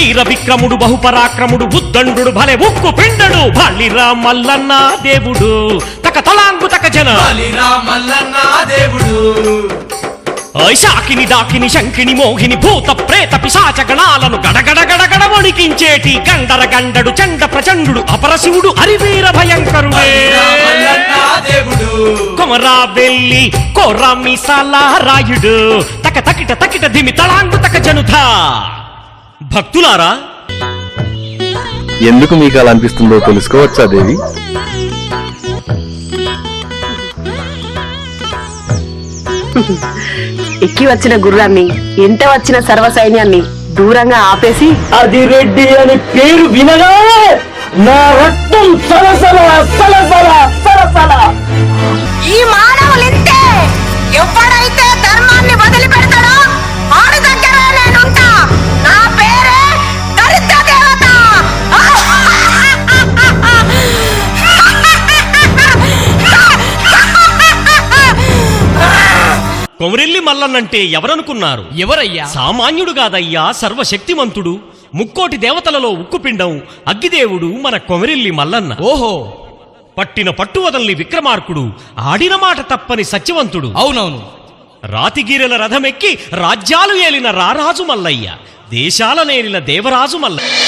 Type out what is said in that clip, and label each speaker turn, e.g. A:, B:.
A: వీర విక్రముడు బహుపరాక్రముడు ఉద్దండు భలే ఉక్కు పిండడు. బలిరా మల్లన్న దేవుడు తక తలాంగు తక జన.
B: బలిరా మల్లన్న దేవుడు.
A: శాకిని దాకిని శంకిని మోహిని భూత ప్రేత పిశాచ గణాలను గడగడ గడగడ వణికించేటి గండర గండడు చండ ప్రచండు అపరశివుడు హరివీర భయంకరుడే. కొమరా వెళ్ళి కోరా మీసాల రాయుడు తక తకిట తకిట దిమి తళాంగు తక జనుధ. భక్తులారా?
C: ఎందుకు మీకు అలా అనిపిస్తుందో తెలుసుకోవచ్చా దేవి?
D: ఎక్కి వచ్చిన గుర్రాన్ని ఎంట వచ్చిన సర్వ సైన్యాన్ని దూరంగా ఆపేసి
E: అది రెడ్డి అని పేరు వినగానే నా రక్తం
A: కొమరెల్లి మల్లన్నంటే ఎవరనుకున్నారు?
F: ఎవరయ్యా?
A: సామాన్యుడు కాదయ్యా సర్వశక్తిమంతుడు. ముక్కోటి దేవతలలో ఉక్కుపిండం అగ్గిదేవుడు మన కొమరెల్లి మల్లన్న.
F: ఓహో!
A: పట్టిన పట్టు వదల్ని విక్రమార్కుడు ఆడిన మాట తప్పని సత్యవంతుడు.
F: అవునవును.
A: రాతిగీరెల రథమెక్కి రాజ్యాలు ఏలిన రారాజు మల్లయ్య దేశాల నేలిన దేవరాజు మల్లయ్య.